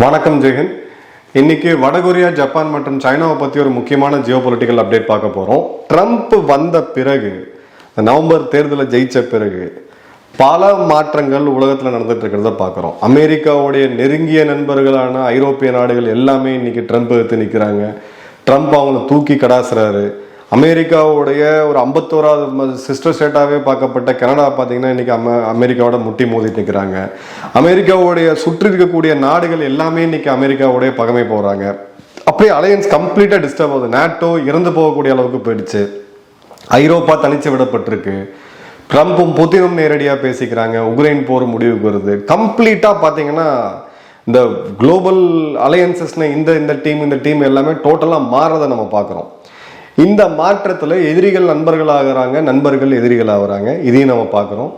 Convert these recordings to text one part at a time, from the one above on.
வணக்கம் ஜெகன் இன்னைக்கு வடகொரியா ஜப்பான் மற்றும் சைனாவை பற்றி ஒரு முக்கியமான ஜியோ பொலிட்டிக்கல் அப்டேட் பார்க்க போகிறோம் ட்ரம்ப் வந்த பிறகு நவம்பர் தேர்தலை ஜெயிச்ச பிறகு பல மாற்றங்கள் உலகத்தில் நடந்துட்டு இருக்கிறத பார்க்குறோம். அமெரிக்காவுடைய நெருங்கிய நண்பர்களான ஐரோப்பிய நாடுகள் எல்லாமே இன்னைக்கு ட்ரம்ப் எடுத்து நிற்கிறாங்க ட்ரம்ப் அவங்கள தூக்கி கடாசுறாரு. அமெரிக்காவுடைய ஒரு ஐம்பத்தோராவது சிஸ்டர் ஸ்டேட்டாகவே பார்க்கப்பட்ட கனடா பார்த்தீங்கன்னா இன்னைக்கு அம அமெரிக்காவோட முட்டி மோதிட்டு இருக்கிறாங்க அமெரிக்காவுடைய சுற்றி இருக்கக்கூடிய நாடுகள் எல்லாமே இன்னைக்கு அமெரிக்காவுடைய பகமை போகிறாங்க அப்படியே அலையன்ஸ் கம்ப்ளீட்டாக டிஸ்டர்ப் ஆகுது. நேட்டோ இறந்து போகக்கூடிய அளவுக்கு போயிடுச்சு. ஐரோப்பா தனிச்சு விடப்பட்டிருக்கு. ட்ரம்ப்பும் புதினும் நேரடியாக பேசிக்கிறாங்க. உக்ரைன் போர் முடிவுக்கு வருது. கம்ப்ளீட்டாக பார்த்தீங்கன்னா இந்த குளோபல் அலையன்சஸ்னு இந்த இந்த டீம் இந்த டீம் எல்லாமே டோட்டலாக மாறதை நம்ம பார்க்குறோம். இந்த மாற்றத்தில் எதிரிகள் நண்பர்கள் ஆகிறாங்க நண்பர்கள் எதிரிகள் ஆகுறாங்க இதையும் நம்ம பார்க்குறோம்.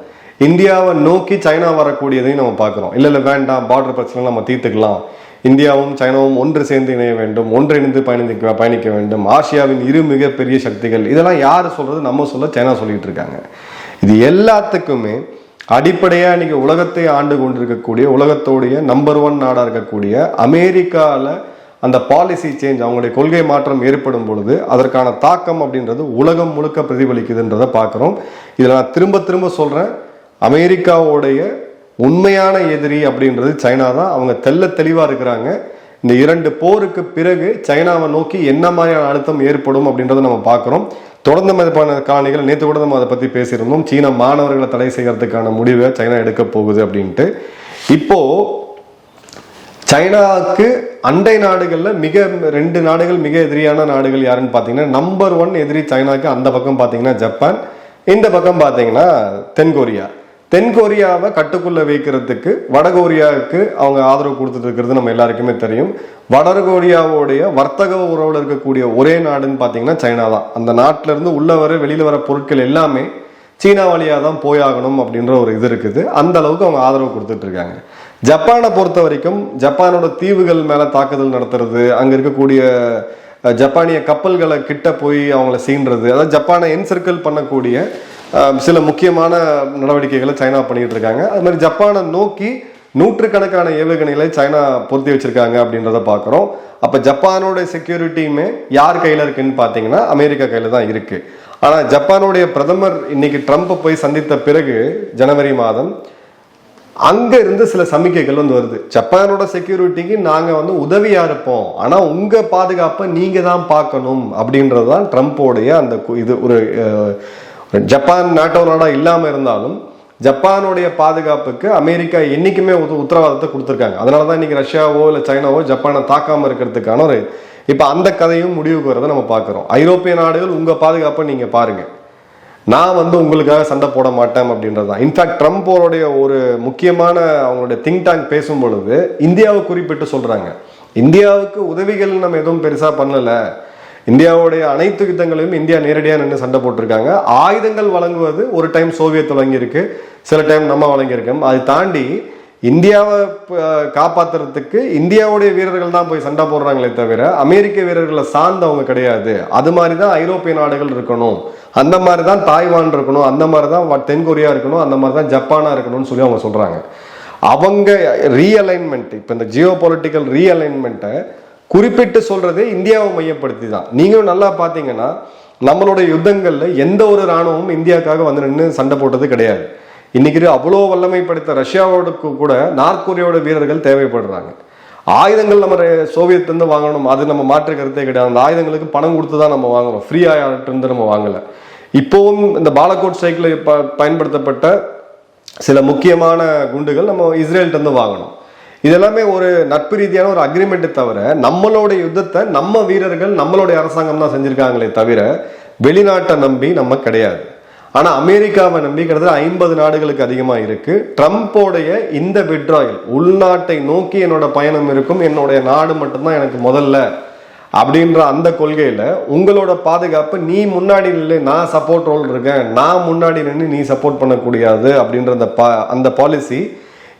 இந்தியாவை நோக்கி சைனா வரக்கூடியதையும் நம்ம பார்க்குறோம். இல்லை இல்லை வேண்டாம் பார்டர் பிரச்சனை நம்ம தீர்த்துக்கலாம். இந்தியாவும் சைனாவும் ஒன்று சேர்ந்து இணைய வேண்டும் ஒன்றிணைந்து பயணிக்க பயணிக்க வேண்டும். ஆசியாவின் இரு மிகப்பெரிய சக்திகள். இதெல்லாம் யார் சொல்கிறது நம்ம சொல்ல சைனா சொல்லிட்டு இருக்காங்க. இது எல்லாத்துக்குமே அடிப்படையாக நீங்கள் உலகத்தை ஆண்டு கொண்டிருக்கக்கூடிய உலகத்தோடைய நம்பர் ஒன் நாடாக இருக்கக்கூடிய அமெரிக்காவில் அந்த பாலிசி சேஞ்ச் அவங்களுடைய கொள்கை மாற்றம் ஏற்படும் பொழுது அதற்கான தாக்கம் அப்படின்றது உலகம் முழுக்க பிரதிபலிக்குதுன்றதை பார்க்குறோம். இதில் நான் திரும்ப திரும்ப சொல்கிறேன் அமெரிக்காவுடைய உண்மையான எதிரி அப்படின்றது சைனா தான். அவங்க தெல்ல தெளிவாக இருக்கிறாங்க. இந்த இரண்டு போருக்கு பிறகு சைனாவை நோக்கி என்ன மாதிரியான அழுத்தம் ஏற்படும் அப்படின்றத நம்ம பார்க்குறோம். தொடர்ந்து மதிப்பான காணிகள் நேற்று கூட நம்ம அதை பற்றி பேசியிருந்தோம். சீன மாணவர்களை தடை செய்கிறதுக்கான முடிவை சைனா எடுக்க போகுது அப்படின்ட்டு. இப்போ சைனாவுக்கு அண்டை நாடுகளில் மிக ரெண்டு நாடுகள் மிக எதிரியான நாடுகள் யாருன்னு பார்த்தீங்கன்னா நம்பர் ஒன் எதிரி சைனாக்கு அந்த பக்கம் பார்த்தீங்கன்னா ஜப்பான் இந்த பக்கம் பார்த்தீங்கன்னா தென்கொரியா. தென்கொரியாவை கட்டுக்குள்ளே வைக்கிறதுக்கு வடகொரியாவுக்கு அவங்க ஆதரவு கொடுத்துட்டு இருக்கிறது நம்ம எல்லாருக்குமே தெரியும். வடகொரியாவுடைய வர்த்தக உறவில் இருக்கக்கூடிய ஒரே நாடுன்னு பார்த்தீங்கன்னா சைனா தான். அந்த நாட்டிலேருந்து உள்ள வர வெளியில் வர பொருட்கள் எல்லாமே சீனா வழியாக தான் போயாகணும் அப்படின்ற ஒரு இது இருக்குது. அந்த அளவுக்கு அவங்க ஆதரவு கொடுத்துட்டு இருக்காங்க. ஜப்பானை பொறுத்த வரைக்கும் ஜப்பானோட தீவுகள் மேலே தாக்குதல் நடத்துறது அங்கே இருக்கக்கூடிய ஜப்பானிய கப்பல்களை கிட்ட போய் அவங்கள சீன்றது அதாவது ஜப்பானை என்சர்க்கிள் பண்ணக்கூடிய சில முக்கியமான நடவடிக்கைகளை சைனா பண்ணிட்டு இருக்காங்க. அது மாதிரி ஜப்பானை நோக்கி நூற்றுக்கணக்கான ஏவுகணைகளை சைனா பொருத்தி வச்சிருக்காங்க அப்படின்றத பார்க்குறோம் அப்போ ஜப்பானோட செக்யூரிட்டியுமே யார் கையில் இருக்குன்னு பார்த்தீங்கன்னா அமெரிக்கா கையில் தான் இருக்குது ஆனால் ஜப்பானுடைய பிரதமர் இன்னைக்கு ட்ரம்ப்பை போய் சந்தித்த பிறகு ஜனவரி மாதம் அங்க இருந்து சில சமிக்கைகள் வந்து வருது. ஜப்பானோட செக்யூரிட்டிக்கு நாங்க வந்து உதவியா இருப்போம். ஆனா உங்க பாதுகாப்பை நீங்க தான் பார்க்கணும் அப்படின்றது தான் ட்ரம்ப்போடைய அந்த கு- இது ஒரு ஜப்பான் நாட்டோ நாடா இல்லாம இருந்தாலும் ஜப்பானுடைய பாதுகாப்புக்கு அமெரிக்கா என்னைக்குமே உத்த- உத்தரவாதத்தை கொடுத்துருக்காங்க. அதனால தான் இன்னைக்கு ரஷ்யாவோ இல்லை சைனாவோ ஜப்பானை தாக்காம இருக்கிறதுக்கான ஒரு இப்போ அந்த கதையும் முடிவுக்கு வரதை நம்ம பார்க்குறோம். ஐரோப்பிய நாடுகள் உங்கள் பாதுகாப்பை நீங்கள் பாருங்கள் நான் வந்து உங்களுக்காக சண்டை போட மாட்டேன் அப்படின்றது தான். இன்ஃபேக்ட் ட்ரம்ப்போருடைய ஒரு முக்கியமான அவங்களுடைய திங்க் டேங்க் பேசும் பொழுது இந்தியாவை குறிப்பிட்டு சொல்கிறாங்க இந்தியாவுக்கு உதவிகள் நம்ம எதுவும் பெருசாக பண்ணலை. இந்தியாவுடைய அனைத்து யுத்தங்களையும் இந்தியா நேரடியாக நின்று சண்டை போட்டிருக்காங்க. ஆயுதங்கள் வழங்குவது ஒரு டைம் சோவியத் வழங்கியிருக்கு. சில டைம் நம்ம வழங்கியிருக்கோம். அதை தாண்டி இந்தியாவை காப்பாற்றுறதுக்கு காப்பாத்துறதுக்கு இந்தியாவுடைய வீரர்கள் தான் போய் சண்டை போடுறாங்களே தவிர அமெரிக்க வீரர்களை சார்ந்தவங்க கிடையாது. அது மாதிரி தான் ஐரோப்பிய நாடுகள் இருக்கணும். அந்த மாதிரி தான் தாய்வான் இருக்கணும் அந்த மாதிரி தான் தென்கொரியா இருக்கணும் அந்த மாதிரி தான் ஜப்பானாக இருக்கணும்னு சொல்லி அவங்க சொல்கிறாங்க அவங்க ரீஅலைன்மெண்ட் இப்போ இந்த ஜியோ பொலிட்டிக்கல் ரீஅலைன்மெண்ட்டை குறிப்பிட்டு சொல்கிறதே இந்தியாவை மையப்படுத்தி தான் நீங்களும் நல்லா பார்த்தீங்கன்னா நம்மளுடைய யுத்தங்களில் எந்த ஒரு ராணுவமும் இந்தியாவுக்காக வந்து நின்று சண்டை போட்டது கிடையாது. இன்னைக்கு அவ்வளோ வல்லமை படைத்த கூட நார்த் கொரியாவோட வீரர்கள் தேவைப்படுறாங்க. ஆயுதங்கள் நம்ம சோவியத்லேருந்து வாங்கணும் அது நம்ம மாற்று கருத்தே கிடையாது. அந்த ஆயுதங்களுக்கு பணம் கொடுத்து தான் நம்ம வாங்குறோம். ஃப்ரீ இருந்து நம்ம வாங்கலை. இப்போவும் இந்த பாலகோட் ஸ்ட்ரைக்கில் ப பயன்படுத்தப்பட்ட சில முக்கியமான குண்டுகள் நம்ம இஸ்ரேல்கிட்டருந்து வாங்கணும். இதெல்லாமே ஒரு நட்பு ரீதியான ஒரு அக்ரிமெண்ட்டை தவிர நம்மளோட யுத்தத்தை நம்ம வீரர்கள் நம்மளுடைய அரசாங்கம் தான் செஞ்சுருக்காங்களே தவிர வெளிநாட்டை நம்பி நம்ம கிடையாது. ஆனால் அமெரிக்காவை நம்பி கிட்டத்தட்ட ஐம்பது நாடுகளுக்கு அதிகமாக இருக்கு. ட்ரம்ப்போடைய இந்த விட்ராயல் உள்நாட்டை நோக்கி என்னோட பயணம் இருக்கும் என்னுடைய நாடு மட்டும்தான் எனக்கு முதல்ல அப்படின்ற அந்த கொள்கையில் உங்களோட பாதுகாப்பு நீ முன்னாடி நில்லு நான் சப்போர்ட் ரோல் இருக்கேன் நான் முன்னாடி நின்று நீ சப்போர்ட் பண்ணக்கூடாது அப்படின்ற அந்த பா அந்த பாலிசி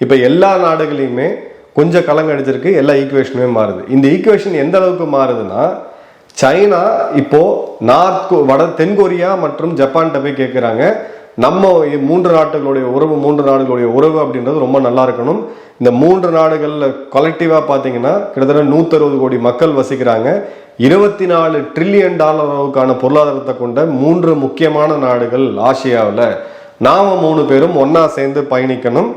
இப்போ எல்லா நாடுகளையுமே கொஞ்சம் கலங்கடிச்சிருக்கு எல்லா ஈக்குவேஷனுமே மாறுது. இந்த ஈக்குவேஷன் எந்த அளவுக்கு மாறுதுன்னா சைனா இப்போ நார்த் கொ- வட தென்கொரியா மற்றும் ஜப்பான்கிட்ட போய் கேட்குறாங்க நம்ம மூன்று நாட்டுகளுடைய உறவு மூன்று நாடுகளுடைய உறவு அப்படின்றது ரொம்ப நல்லா இருக்கணும். இந்த மூன்று நாடுகளில் கொலெக்டிவாக பார்த்தீங்கன்னா கிட்டத்தட்ட 160 கோடி மக்கள் வசிக்கிறாங்க. இருபத்தி நாலு ட்ரில்லியன் டாலர் அளவுக்கான பொருளாதாரத்தை கொண்ட மூன்று முக்கியமான நாடுகள் ஆசியாவில். நாம் மூணு பேரும் ஒன்றா சேர்ந்து பயணிக்கணும்.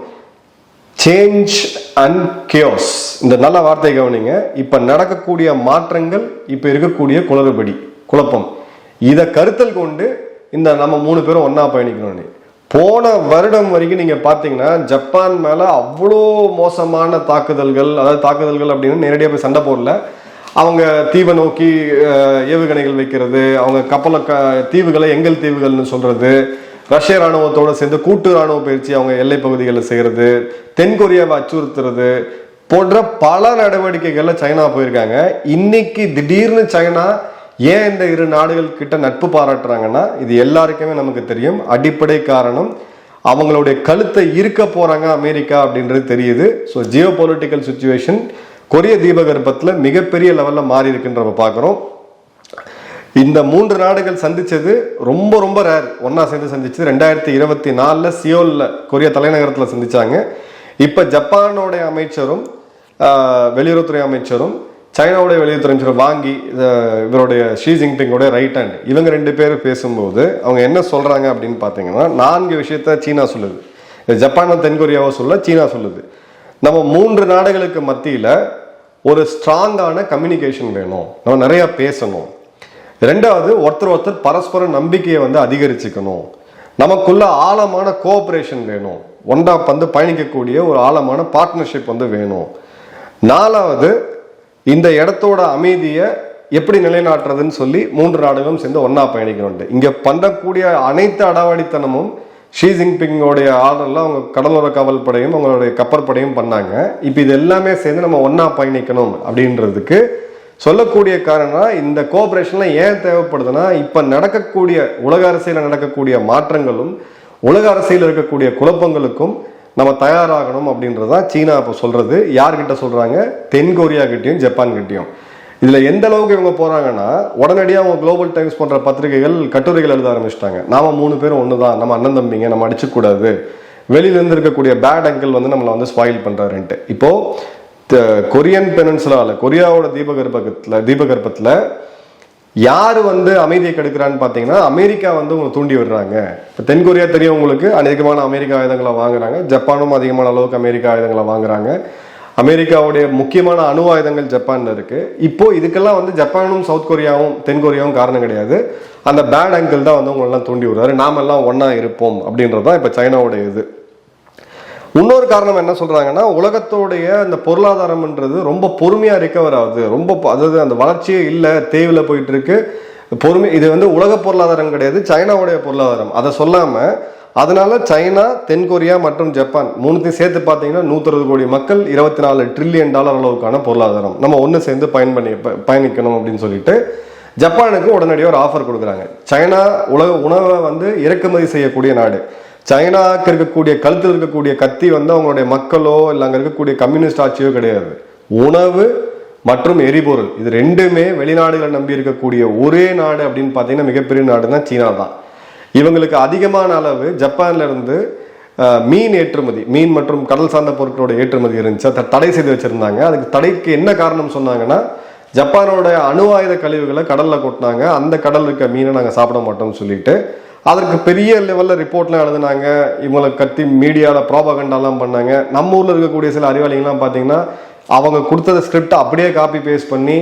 சேஞ்ச் அண்ட் கியோஸ் இந்த நல்ல வார்த்தை கவனிங்க. இப்போ நடக்கக்கூடிய மாற்றங்கள் இப்போ இருக்கக்கூடிய குளறுபடி குழப்பம். இதை கருத்தல் கொண்டு இந்த நம்ம மூணு பேரும் ஒன்றா பயணிக்கணும்னு போன வருடம் வரைக்கும் நீங்கள் பார்த்தீங்கன்னா ஜப்பான் மேலே அவ்வளோ மோசமான தாக்குதல்கள் அதாவது தாக்குதல்கள் அப்படின்னு நேரடியாக போய் சண்டை போடல. அவங்க தீவை நோக்கி ஏவுகணைகள் வைக்கிறது அவங்க கப்பலை க தீவுகளை எங்கள் தீவுகள்னு சொல்கிறது ரஷ்ய ராணுவத்தோடு சேர்ந்து கூட்டு ராணுவ பயிற்சி அவங்க எல்லை பகுதிகளில் செய்கிறது தென்கொரியாவை அச்சுறுத்துறது போன்ற பல நடவடிக்கைகளில் சைனா போயிருக்காங்க. இன்னைக்கு திடீர்னு சைனா ஏன் இந்த இரு நாடுகள் கிட்ட நட்பு பாராட்டுறாங்கன்னா இது எல்லாருக்குமே நமக்கு தெரியும். அடிப்படை காரணம் அவங்களுடைய கழுத்தை இருக்க போறாங்க அமெரிக்கா அப்படின்றது தெரியுது. ஸோ ஜியோ பொலிட்டிக்கல் சுச்சுவேஷன் கொரிய தீபகற்பத்தில் மிகப்பெரிய லெவலில் மாறி இருக்குன்ற நம்ம பார்க்குறோம். இந்த மூன்று நாடுகள் சந்திச்சது ரொம்ப ரொம்ப ரேர் ஒன்றா சேர்ந்து சந்திச்சது ரெண்டாயிரத்தி இருபத்தி நாலில் சியோலில் கொரியா தலைநகரத்தில் சந்திச்சாங்க. இப்போ ஜப்பானோட அமைச்சரும் வெளியுறவுத்துறை அமைச்சரும் சைனாவுடைய வெளியுறவுத்துறை அமைச்சரும் வாங்கி இவருடைய ஷீ ஜின்பிங்கோடைய ரைட் ஹேண்ட் இவங்க ரெண்டு பேர் பேசும்போது அவங்க என்ன சொல்கிறாங்க அப்படின்னு பார்த்தீங்கன்னா நான்கு விஷயத்த சீனா சொல்லுது. இது ஜப்பானும் தென்கொரியாவோ சொல்ல சீனா சொல்லுது. நம்ம மூன்று நாடுகளுக்கு மத்தியில் ஒரு ஸ்ட்ராங்கான கம்யூனிகேஷன் வேணும். நம்ம நிறையா பேசணும். ரெண்டாவது ஒருத்தர் ஒருத்தர் பரஸ்பர நம்பிக்கையை வந்து அதிகரிச்சுக்கணும். நமக்குள்ள ஆழமான கோஆப்ரேஷன் வேணும். ஒன்றா வந்து பயணிக்கக்கூடிய ஒரு ஆழமான பார்ட்னர்ஷிப் வந்து வேணும். நாலாவது இந்த இடத்தோட அமைதியை எப்படி நிலைநாட்டுறதுன்னு சொல்லி மூன்று நாடுகளும் சேர்ந்து ஒன்றா பயணிக்கணும்ட்டு இங்கே பண்ணக்கூடிய அனைத்து அடாவடித்தனமும் ஷீ ஜின்பிங்கோடைய ஆர்டரில் அவங்க கடலோர காவல் படையும் அவங்களுடைய கப்பற்படையும் பண்ணாங்க. இப்போ இது எல்லாமே சேர்ந்து நம்ம ஒன்றா பயணிக்கணும் அப்படின்றதுக்கு சொல்லக்கூடிய காரணம் இந்த கோஆபரேஷன்லாம் ஏன் தேவைப்படுதுன்னா இப்போ நடக்கக்கூடிய உலக அரசியல நடக்கக்கூடிய மாற்றங்களும் உலக அரசியலில் இருக்கக்கூடிய குழப்பங்களுக்கும் நம்ம தயாராகணும் அப்படின்றது தான் சீனா இப்போ சொல்கிறது யார்கிட்ட சொல்கிறாங்க தென்கொரியா கிட்டேயும் ஜப்பான் கிட்டேயும் இதில் எந்த அளவுக்கு இவங்க போகிறாங்கன்னா உடனடியாக அவங்க குளோபல் டைம்ஸ் போன்ற பத்திரிகைகள் கட்டுரைகள் எழுத ஆரம்பிச்சிட்டாங்க. நாம மூணு பேரும் ஒன்று தான் நம்ம அண்ணன் தம்பிங்க நம்ம அடிச்சுக்கூடாது. வெளியிலேருந்து இருக்கக்கூடிய பேட் அங்கிள் வந்து நம்மளை வந்து ஸ்பாயில் பண்ணுறாருன்ட்டு இப்போது கொரியன் பெனன்சுலாவில் கொரியாவோட தீபகற்பத்தில் தீபகற்பத்தில் யார் வந்து அமைதியை கெடுக்கிறான்னு பார்த்தீங்கன்னா அமெரிக்கா வந்து உங்களை தூண்டி விடுறாங்க. இப்போ தென்கொரியா தெரியும் உங்களுக்கு அநேகமான அமெரிக்க ஆயுதங்களை வாங்குறாங்க. ஜப்பானும் அதிகமான அளவுக்கு அமெரிக்க ஆயுதங்களை வாங்குறாங்க. அமெரிக்காவுடைய முக்கியமான அணு ஆயுதங்கள் ஜப்பானில் இருக்கு. இப்போ இதுக்கெல்லாம் வந்து ஜப்பானும் சவுத் கொரியாவும் தென்கொரியாவும் காரணம் கிடையாது. அந்த பேட் அங்கிள் தான் வந்து உங்களெல்லாம் தூண்டி விடுறாரு. நாமெல்லாம் ஒன்றா இருப்போம் அப்படின்றது தான் இப்போ சைனாவுடைய இது. இன்னொரு காரணம் என்ன சொல்கிறாங்கன்னா உலகத்தோடைய அந்த பொருளாதாரம்ன்றது ரொம்ப பொறுமையாக ரிகவர் ஆகுது ரொம்ப அதாவது அந்த வளர்ச்சியே இல்லை தேவையில் போயிட்டு இருக்கு பொறுமை இது வந்து உலக பொருளாதாரம் கிடையாது சைனாவுடைய பொருளாதாரம். அதை சொல்லாமல் அதனால சைனா தென்கொரியா மற்றும் ஜப்பான் மூணுத்தையும் சேர்த்து பார்த்தீங்கன்னா நூற்றறுபது கோடி மக்கள் இருபத்தி நாலு ட்ரில்லியன் டாலர் அளவுக்கான பொருளாதாரம். நம்ம ஒன்று சேர்ந்து பயன் பண்ணி பயணிக்கணும் அப்படின்னு சொல்லிட்டு ஜப்பானுக்கு உடனடியாக ஒரு ஆஃபர் கொடுக்குறாங்க. சைனா உலக உணவை வந்து இறக்குமதி செய்யக்கூடிய நாடு. சைனாக்கு இருக்கக்கூடிய கழுத்தில் இருக்கக்கூடிய கத்தி வந்து அவங்களுடைய மக்களோ இல்லை அங்கே இருக்கக்கூடிய கம்யூனிஸ்ட் ஆட்சியோ கிடையாது. உணவு மற்றும் எரிபொருள் இது ரெண்டுமே வெளிநாடுகளை நம்பி இருக்கக்கூடிய ஒரே நாடு அப்படின்னு பார்த்தீங்கன்னா மிகப்பெரிய நாடு தான் சீனா தான் இவங்களுக்கு அதிகமான அளவு ஜப்பான்லேருந்து மீன் ஏற்றுமதி மீன் மற்றும் கடல் சார்ந்த பொருட்களோட ஏற்றுமதி இருந்துச்சு. அதை தடை செய்து வச்சுருந்தாங்க. அதுக்கு தடைக்கு என்ன காரணம் சொன்னாங்கன்னா ஜப்பானோட அணு ஆயுத கழிவுகளை கடலில் கொட்டினாங்க. அந்த கடல் இருக்க மீனை நாங்கள் சாப்பிட மாட்டோம்னு சொல்லிட்டு அதற்கு பெரிய லெவலில் ரிப்போர்ட்லாம் எழுதுனாங்க. இவங்களை கத்தி மீடியாவில் ப்ராபகண்டாலாம் பண்ணாங்க. நம்ம ஊரில் இருக்கக்கூடிய சில அறிவாளிகள்லாம் பார்த்தீங்கன்னா அவங்க கொடுத்தத ஸ்கிரிப்டை அப்படியே காப்பி பேஸ்ட் பண்ணி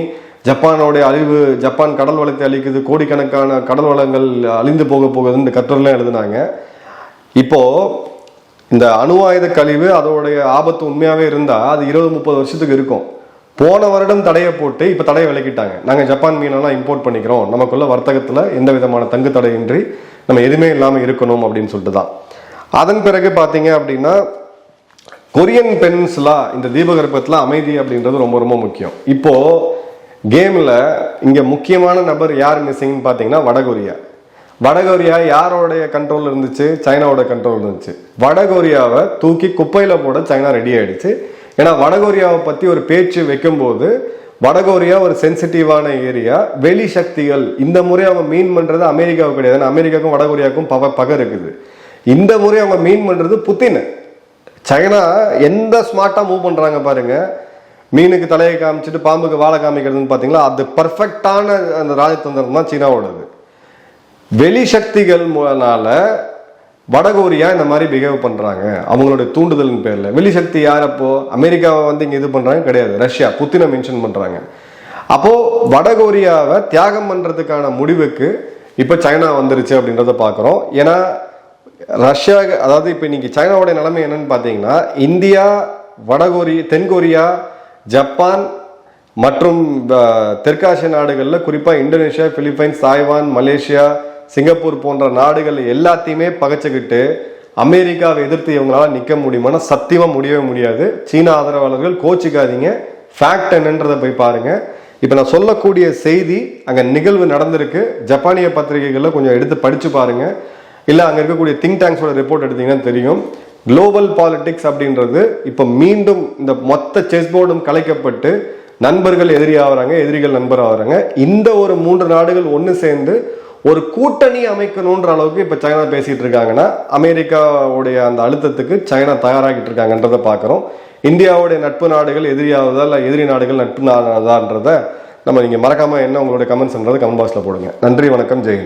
ஜப்பானோடைய அழிவு ஜப்பான் கடல் வளத்தை அழிக்குது கோடிக்கணக்கான கடல் வளங்கள் அழிந்து போக போகுதுன்னு இந்த கட்டுரைலாம் எழுதுனாங்க. இப்போ இந்த அணு ஆயுத கழிவு அதோடைய ஆபத்து உண்மையாகவே இருந்தால் அது இருபது முப்பது வருஷத்துக்கு இருக்கும். போன வருடம் தடையை போட்டு இப்போ தடையை விலக்கிட்டாங்க. நாங்கள் ஜப்பான் மீனெல்லாம் இம்போர்ட் பண்ணிக்கிறோம். நமக்குள்ள வர்த்தகத்தில் எந்த விதமான தங்கு தடையின்றி நம்ம எதுவுமே இல்லாமல் இருக்கணும் அப்படின்னு சொல்லிட்டு தான் அதன் பிறகு பார்த்தீங்க அப்படின்னா கொரியன் பென்ஸ்லா இந்த தீபகற்பத்தில் அமைதி அப்படின்றது ரொம்ப ரொம்ப முக்கியம். இப்போது கேமில் இங்கே முக்கியமான நபர் யார் மிஸ்ஸிங்னு பார்த்தீங்கன்னா வடகொரியா வடகொரியா யாரோடைய கண்ட்ரோல் இருந்துச்சு? சைனாவோட கண்ட்ரோல் இருந்துச்சு. வடகொரியாவை தூக்கி குப்பையில் போட சைனா ரெடி ஆயிடுச்சு. ஏன்னா வடகொரியாவை பற்றி ஒரு பேச்சு வைக்கும்போது வடகொரியா ஒரு சென்சிட்டிவான ஏரியா. வெளி சக்திகள் இந்த முறை அவங்க மீன் பண்ணுறது அமெரிக்காவுக்கு கிடையாது. ஏன்னா அமெரிக்காவுக்கும் வடகொரியாவுக்கும் பக பக இருக்குது இந்த முறை அவங்க மீன் பண்ணுறது புத்தின். சைனா எந்த ஸ்மார்ட்டாக மூவ் பண்ணுறாங்க பாருங்க. மீனுக்கு தலையை காமிச்சிட்டு பாம்புக்கு வாழை காமிக்கிறதுன்னு பார்த்தீங்களா அது பர்ஃபெக்டான அந்த ராஜதந்திரம் தான் சீனாவோடது. வெளி சக்திகள் மூலனால வடகொரியா இந்த மாதிரி பிஹேவ் பண்ணுறாங்க அவங்களுடைய தூண்டுதலின் பேரில். வெளி சக்தி யார் அப்போது அமெரிக்காவை வந்து இங்கே இது பண்ணுறாங்க கிடையாது. ரஷ்யா புத்தினை மென்ஷன் பண்ணுறாங்க அப்போது வடகொரியாவை தியாகம் பண்ணுறதுக்கான முடிவுக்கு இப்போ சைனா வந்துருச்சு அப்படின்றத பார்க்குறோம் ஏன்னா ரஷ்யா அதாவது இப்போ இன்னைக்கு சைனாவுடைய நிலைமை என்னன்னு பார்த்தீங்கன்னா இந்தியா வடகொரியா தென்கொரியா ஜப்பான் மற்றும் தெற்காசிய நாடுகளில் குறிப்பாக Indonesia Philippines Taiwan Malaysia Singapore போன்ற நாடுகள் எல்லாத்தையுமே பகைச்சிக்கிட்டு அமெரிக்காவை எதிர்த்து இவங்களால நிற்க முடியுமானா சத்தியமா முடியவே முடியாது. சீன ஆதரவாளர்கள் கோச்சிக்காதீங்க. ஃபேக்ட் என்னன்றதை போய் பாருங்க. இப்போ நான் சொல்லக்கூடிய செய்தி அங்கே நிகழ்வு நடந்திருக்கு. ஜப்பானிய பத்திரிகைகளில் கொஞ்சம் எடுத்து படிச்சு பாருங்க. இல்லை அங்கே இருக்கக்கூடிய திங்க் டேங்க்ஸோட ரிப்போர்ட் எடுத்தீங்கன்னா தெரியும். குளோபல் பாலிடிக்ஸ் அப்படின்றது இப்போ மீண்டும் இந்த மொத்த செஸ் போர்டும் கலைக்கப்பட்டு நண்பர்கள் எதிரி ஆகிறாங்க எதிரிகள் நண்பர் ஆகிறாங்க. இந்த ஒரு மூன்று நாடுகள் ஒன்று சேர்ந்து ஒரு கூட்டணி அமைக்கணுன்ற அளவுக்கு இப்போ சைனா பேசிகிட்டு இருக்காங்கன்னா அமெரிக்காவுடைய அந்த அழுத்தத்துக்கு சைனா தயாராகிட்டு இருக்காங்கன்றதை பார்க்குறோம். இந்தியாவுடைய நட்பு நாடுகள் எதிரியாவதா இல்லை எதிரி நாடுகள் நட்பு நாடுதான்றதை நம்ம நீங்கள் மறக்காமல் என்ன உங்களுடைய கமெண்ட்ஸ்ன்றதை கமெண்ட் பாக்ஸில் போடுங்க. நன்றி வணக்கம் ஜெயின்